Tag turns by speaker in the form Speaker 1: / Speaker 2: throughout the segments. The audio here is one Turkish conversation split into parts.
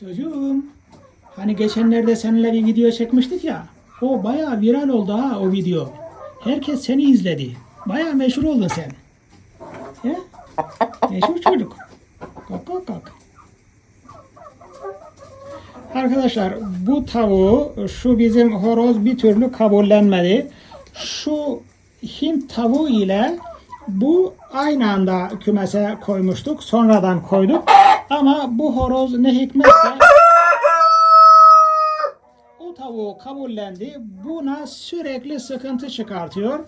Speaker 1: Çocuğum, hani geçenlerde seninle bir video çekmiştik ya. O bayağı viral oldu ha o video. Herkes seni izledi. Bayağı meşhur oldun sen. He? Meşhur çocuk. Kalk kalk kalk. Arkadaşlar bu tavuğu şu bizim horoz bir türlü kabullenmedi. Şu Hint tavuğu ile bu aynı anda kümese koymuştuk. Sonradan koyduk. Ama bu horoz ne hikmetse o tavuğu kabullendi. Buna sürekli sıkıntı çıkartıyor.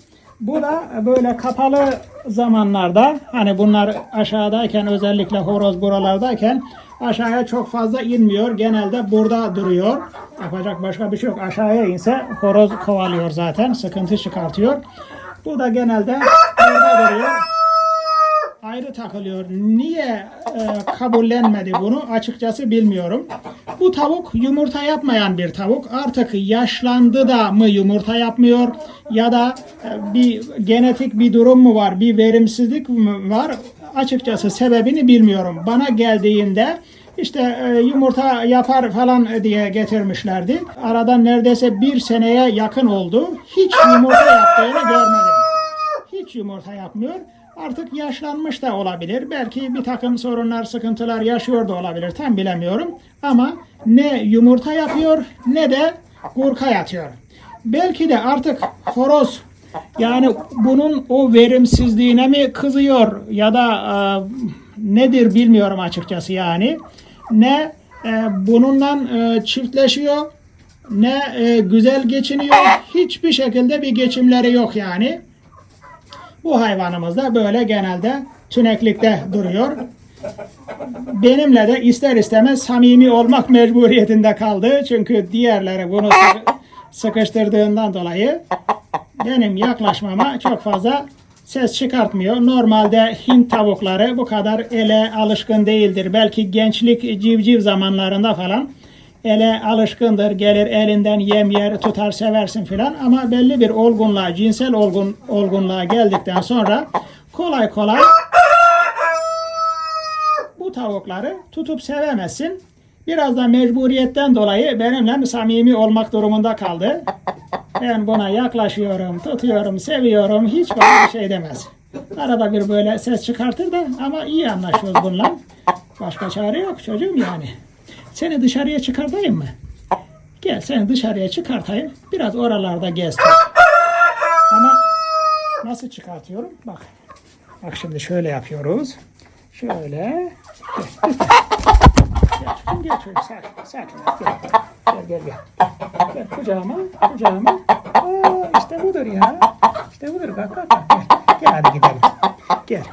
Speaker 1: Bu da böyle kapalı zamanlarda hani bunlar aşağıdayken özellikle horoz buralardayken aşağıya çok fazla inmiyor. Genelde burada duruyor. Yapacak başka bir şey yok. Aşağıya inse horoz kovalıyor zaten. Sıkıntı çıkartıyor. Bu da genelde burada duruyor ayrı takılıyor. Niye e, kabullenmedi bunu açıkçası bilmiyorum. Bu tavuk yumurta yapmayan bir tavuk. Artık yaşlandı da mı yumurta yapmıyor ya da e, bir genetik bir durum mu var, bir verimsizlik mi var? Açıkçası sebebini bilmiyorum. Bana geldiğinde işte e, yumurta yapar falan diye getirmişlerdi. Aradan neredeyse bir seneye yakın oldu. Hiç yumurta yaptığını görmedim. Hiç yumurta yapmıyor. Artık yaşlanmış da olabilir. Belki bir takım sorunlar, sıkıntılar yaşıyor da olabilir. Tam bilemiyorum. Ama ne yumurta yapıyor ne de gurka yatıyor. Belki de artık horoz yani bunun o verimsizliğine mi kızıyor ya da e, nedir bilmiyorum açıkçası yani. Ne e, bununla e, çiftleşiyor ne e, güzel geçiniyor. Hiçbir şekilde bir geçimleri yok yani. Bu hayvanımız da böyle genelde tüneklikte duruyor. Benimle de ister istemez samimi olmak mecburiyetinde kaldı. Çünkü diğerleri bunu sıkı- sıkıştırdığından dolayı benim yaklaşmama çok fazla ses çıkartmıyor. Normalde Hint tavukları bu kadar ele alışkın değildir. Belki gençlik civciv zamanlarında falan ele alışkındır. Gelir elinden yem yer tutar seversin filan ama belli bir olgunluğa, cinsel olgun olgunluğa geldikten sonra kolay kolay bu tavukları tutup sevemezsin. Biraz da mecburiyetten dolayı benimle samimi olmak durumunda kaldı. Ben buna yaklaşıyorum, tutuyorum, seviyorum. Hiç bana bir şey demez. Arada bir böyle ses çıkartır da ama iyi anlaşıyoruz bununla. Başka çare yok çocuğum yani. Seni dışarıya çıkartayım mı? Gel seni dışarıya çıkartayım. Biraz oralarda gez. Ama nasıl çıkartıyorum? Bak. Bak şimdi şöyle yapıyoruz. Şöyle. Gel, gel çocuğum, gel çocuğum. Sakin, sakin. Gel, gel, gel. Gel, gel kucağıma, kucağıma. Aa, işte budur ya. İşte budur. Kalk, kalk, kalk. Gel, gel hadi gidelim. Gel.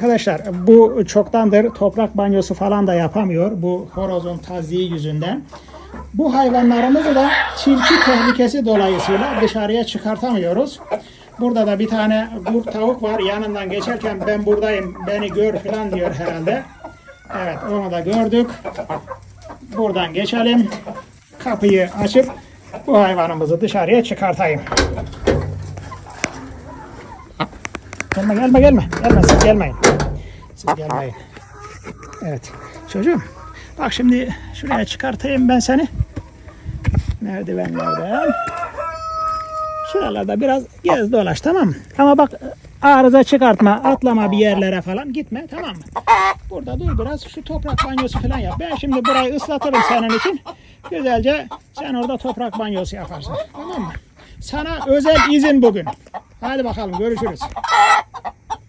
Speaker 1: Arkadaşlar bu çoktandır toprak banyosu falan da yapamıyor bu horozun taziği yüzünden. Bu hayvanlarımızı da tilki tehlikesi dolayısıyla dışarıya çıkartamıyoruz. Burada da bir tane kurt tavuk var. Yanından geçerken ben buradayım beni gör falan diyor herhalde. Evet onu da gördük. Buradan geçelim. Kapıyı açıp bu hayvanımızı dışarıya çıkartayım. Gelme gelme gelme. Gelme siz gelmeyin. Siz. Evet. Çocuğum bak şimdi şuraya çıkartayım ben seni. Merdivenlerden. Şuralarda biraz gez dolaş tamam mı? Ama bak arıza çıkartma, atlama bir yerlere falan gitme tamam mı? Burada dur biraz şu toprak banyosu falan yap. Ben şimdi burayı ıslatırım senin için. Güzelce sen orada toprak banyosu yaparsın. Tamam mı? Sana özel izin bugün. Hadi bakalım görüşürüz.